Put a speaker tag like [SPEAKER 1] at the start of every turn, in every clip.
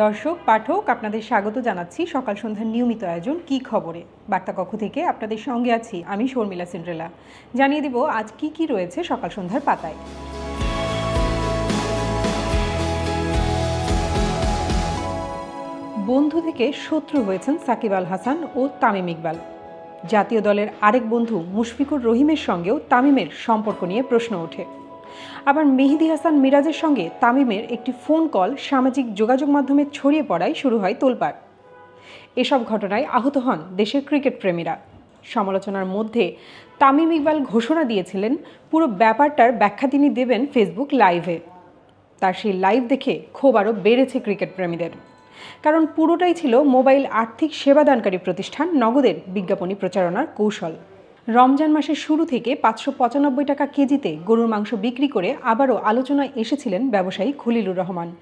[SPEAKER 1] দর্শক, পাঠক, আপনাদের স্বাগত জানাচ্ছি সকাল সন্ধ্যার নিয়মিত আয়োজন কি খবরে? বার্তা কক্ষ থেকে আপনাদের সঙ্গে আছি আমি শর্মিলা সিন্ড্রেলা। জানিয়ে দিব আজ কি কি রয়েছে সকাল সন্ধ্যার পাতায়। বন্ধু থেকে শত্রু হয়েছেন সাকিব আল হাসান ও তামিম ইকবাল। জাতীয় দলের আরেক বন্ধু মুশফিকুর রহিমের সঙ্গেও তামিমের সম্পর্ক নিয়ে প্রশ্ন ওঠে। আবার মেহেদি হাসান মিরাজের সঙ্গে তামিমের একটি ফোন কল সামাজিক যোগাযোগ মাধ্যমে ছড়িয়ে পড়ায় শুরু হয় তোলপাড়। এসব ঘটনায় আহত হন দেশের ক্রিকেট প্রেমীরা। সমালোচনার মধ্যে তামিম ইকবাল ঘোষণা দিয়েছিলেন, পুরো ব্যাপারটার ব্যাখ্যা তিনি দেবেন ফেসবুক লাইভে। তার সেই লাইভ দেখে ক্ষোভ আরও বেড়েছে ক্রিকেট প্রেমীদের। কারণ পুরোটাই ছিল মোবাইল আর্থিক সেবাদানকারী প্রতিষ্ঠান নগদের বিজ্ঞাপনী প্রচারণার কৌশল। রমজান মাসের শুরু থেকে পাঁচশো পঁচানব্বই টাকা কেজিতে গরুর মাংস বিক্রি করে আবারও আলোচনায় এসেছিলেন ব্যবসায়ী খলিলুর রহমান।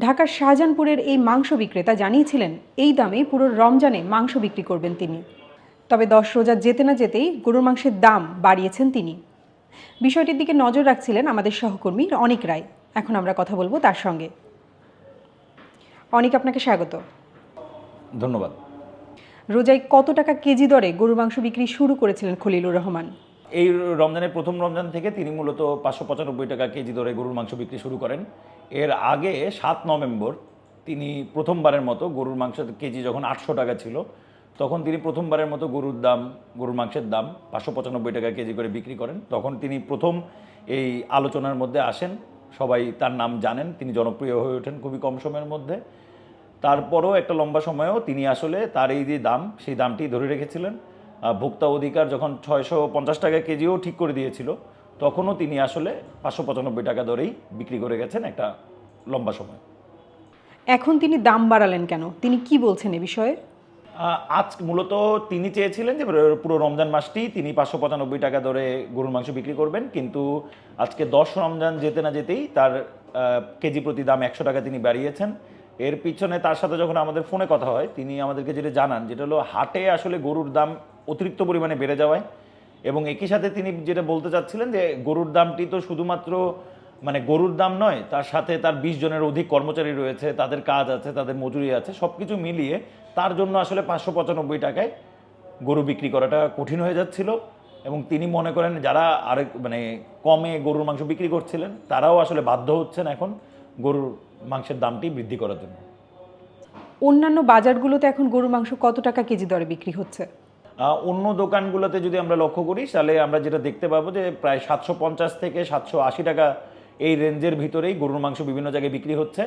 [SPEAKER 1] ঢাকার শাহজাহানপুরের এই মাংস বিক্রেতা জানিয়েছিলেন, এই দামে পুরো রমজানে মাংস বিক্রি করবেন তিনি। তবে দশ রোজা যেতে না যেতেই গরুর মাংসের দাম বাড়িয়েছেন তিনি। বিষয়টির দিকে নজর রাখছিলেন আমাদের সহকর্মী অনিক রায়। এখন আমরা কথা বলব তার সঙ্গে। অনিক, আপনাকে স্বাগত।
[SPEAKER 2] ধন্যবাদ।
[SPEAKER 1] রোজায় কত টাকা কেজি দরে গরুর মাংস বিক্রি শুরু করেছিলেন খলিলুর রহমান?
[SPEAKER 2] এই রমজানের প্রথম রমজান থেকে তিনি মূলত পাঁচশো পঁচানব্বই টাকা কেজি দরে গরুর মাংস বিক্রি শুরু করেন। এর আগে সাত নভেম্বর তিনি প্রথমবারের মতো গরুর মাংস কেজি যখন আটশো টাকা ছিল, তখন তিনি প্রথমবারের মতো গরুর দাম, গরুর মাংসের দাম পাঁচশো পঁচানব্বই টাকা কেজি করে বিক্রি করেন। তখন তিনি প্রথম এই আলোচনার মধ্যে আসেন। সবাই তার নাম জানেন, তিনি জনপ্রিয় হয়ে ওঠেন খুবই কম সময়ের মধ্যে। তারপরও একটা লম্বা সময়েও তিনি আসলে তার এই যে দাম সেই দামটি ধরে রেখেছিলেন। ভোক্তা অধিকার যখন ছয়শো পঞ্চাশ টাকা কেজিও ঠিক করে দিয়েছিল তখনও তিনি আসলে পাঁচশো পঁচানব্বই টাকা ধরেই বিক্রি করে গেছেন একটা লম্বা সময়।
[SPEAKER 1] এখন তিনি দাম বাড়ালেন কেন? তিনি কি বলছেন এ বিষয়ে?
[SPEAKER 2] আজ মূলত তিনি চেয়েছিলেন যে পুরো রমজান মাসটি তিনি পাঁচশো পঁচানব্বই টাকা ধরে গরুর মাংস বিক্রি করবেন কিন্তু আজকে দশ রমজান যেতে না যেতেই তার কেজি প্রতি দাম একশো টাকা তিনি বাড়িয়েছেন। এর পিছনে তার সাথে যখন আমাদের ফোনে কথা হয়, তিনি আমাদেরকে যেটা জানান, যেটা হলো হাটে আসলে গরুর দাম অতিরিক্ত পরিমাণে বেড়ে যাওয়ায় এবং একই সাথে তিনি যেটা বলতে চাচ্ছিলেন যে গরুর দামটি তো শুধুমাত্র মানে গরুর দাম নয়, তার সাথে তার বিশ জনের অধিক কর্মচারী রয়েছে, তাদের কাজ আছে, তাদের মজুরি আছে সব কিছু মিলিয়ে তার জন্য আসলে পাঁচশো পঁচানব্বই টাকায় গরু বিক্রি করাটা কঠিন হয়ে যাচ্ছিল এবং তিনি মনে করেন যারা আরেক মানে কমে গরুর মাংস বিক্রি করছিলেন, তারাও আসলে বাধ্য হচ্ছেন এখন গরুর মাংসের দামটি বৃদ্ধি করার জন্য।
[SPEAKER 1] অন্যান্য বাজারগুলোতে এখন গরুর মাংস কত টাকা কেজি দরে বিক্রি হচ্ছে?
[SPEAKER 2] অন্য দোকানগুলোতে যদি আমরা লক্ষ্য করি তাহলে আমরা যেটা দেখতে পাবো যে প্রায় সাতশো পঞ্চাশ থেকে সাতশো আশি টাকা এই রেঞ্জের ভিতরেই গরুর মাংস বিভিন্ন জায়গায় বিক্রি হচ্ছে।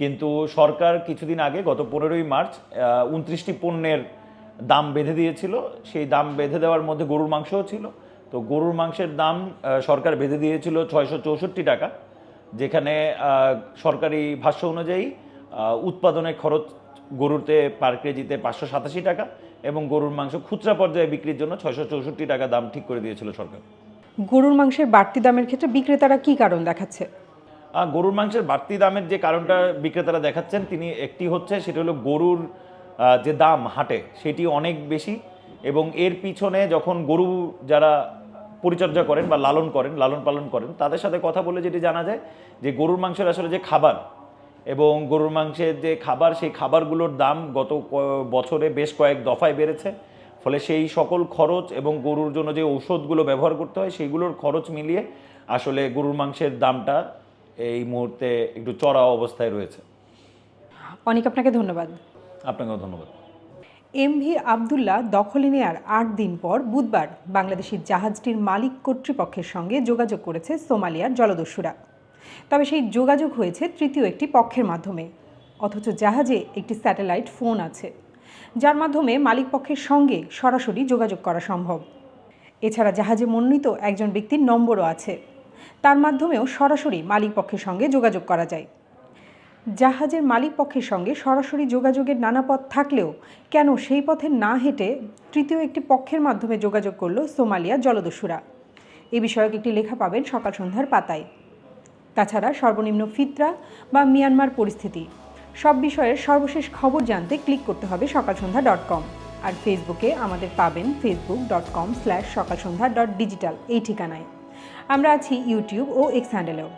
[SPEAKER 2] কিন্তু সরকার কিছুদিন আগে গত পনেরোই মার্চ উনত্রিশটি পণ্যের দাম বেঁধে দিয়েছিল। সেই দাম বেঁধে দেওয়ার মধ্যে গরুর মাংসও ছিল। তো গরুর মাংসের দাম সরকার বেঁধে দিয়েছিল ছয়শো চৌষট্টি টাকা। যেখানে সরকারি ভাষ্য অনুযায়ী উৎপাদনের খরচ গরুতে পার কেজিতে পাঁচশো সাতাশি টাকা এবং গরুর মাংস খুচরা পর্যায়ে বিক্রির জন্য ছয়শো চৌষট্টি টাকা দাম ঠিক করে দিয়েছিল সরকার।
[SPEAKER 1] গরুর মাংসের বাড়তি দামের ক্ষেত্রে বিক্রেতারা কি কারণ দেখাচ্ছে?
[SPEAKER 2] গরুর মাংসের বাড়তি দামের যে কারণটা বিক্রেতারা দেখাচ্ছেন তিনি একটি হচ্ছে সেটা হলো গরুর যে দাম হাটে সেটি অনেক বেশি এবং এর পিছনে যখন গরু যারা পরিচর্যা করেন বা লালন করেন লালন পালন করেন। তাদের সাথে কথা বলে যেটি জানা যায় যে গরুর মাংসের আসলে যে খাবার এবং গরুর মাংসের যে খাবার সেই খাবারগুলোর দাম গত বছরে বেশ কয়েক দফায় বেড়েছে। ফলে সেই সকল খরচ এবং গরুর জন্য যে ঔষধগুলো ব্যবহার করতে হয় সেইগুলোর খরচ মিলিয়ে আসলে গরুর মাংসের দামটা এই মুহূর্তে একটু চড়া অবস্থায় রয়েছে।
[SPEAKER 1] অনেক আপনাকে ধন্যবাদ।
[SPEAKER 2] আপনাকেও ধন্যবাদ।
[SPEAKER 1] এম ভি আবদুল্লাহ দখলে নেয়ার আট দিন পর বুধবার বাংলাদেশি জাহাজটির মালিক কর্তৃপক্ষের সঙ্গে যোগাযোগ করেছে সোমালিয়ার জলদস্যুরা। তবে সেই যোগাযোগ হয়েছে তৃতীয় একটি পক্ষের মাধ্যমে। অথচ জাহাজে একটি স্যাটেলাইট ফোন আছে, যার মাধ্যমে মালিক পক্ষের সঙ্গে সরাসরি যোগাযোগ করা সম্ভব। এছাড়া জাহাজে মনোনীত একজন ব্যক্তির নম্বরও আছে। তার মাধ্যমেও সরাসরি মালিক পক্ষের সঙ্গে যোগাযোগ করা যায়। জাহাজের মালিক পক্ষের সঙ্গে সরাসরি যোগাযোগের নানা পথ থাকলেও কেন সেই পথে না হেঁটে তৃতীয় একটি পক্ষের মাধ্যমে যোগাযোগ করল সোমালিয়া জলদস্যুরা। এ বিষয়ক একটি লেখা পাবেন সকাল সন্ধ্যার পাতায়। তাছাড়া সর্বনিম্ন ফিতরা বা মিয়ানমার পরিস্থিতি। সব বিষয়ের সর্বশেষ খবর জানতে ক্লিক করতে হবে সকাল সন্ধ্যা ডট কম। আর ফেসবুকে আমাদের পাবেন ফেসবুক ডট কম স্ল্যাশ সকাল সন্ধ্যা ডট ডিজিটাল এই ঠিকানায়। আমরা আছি ইউটিউব ও এক্স হ্যান্ডেলেও।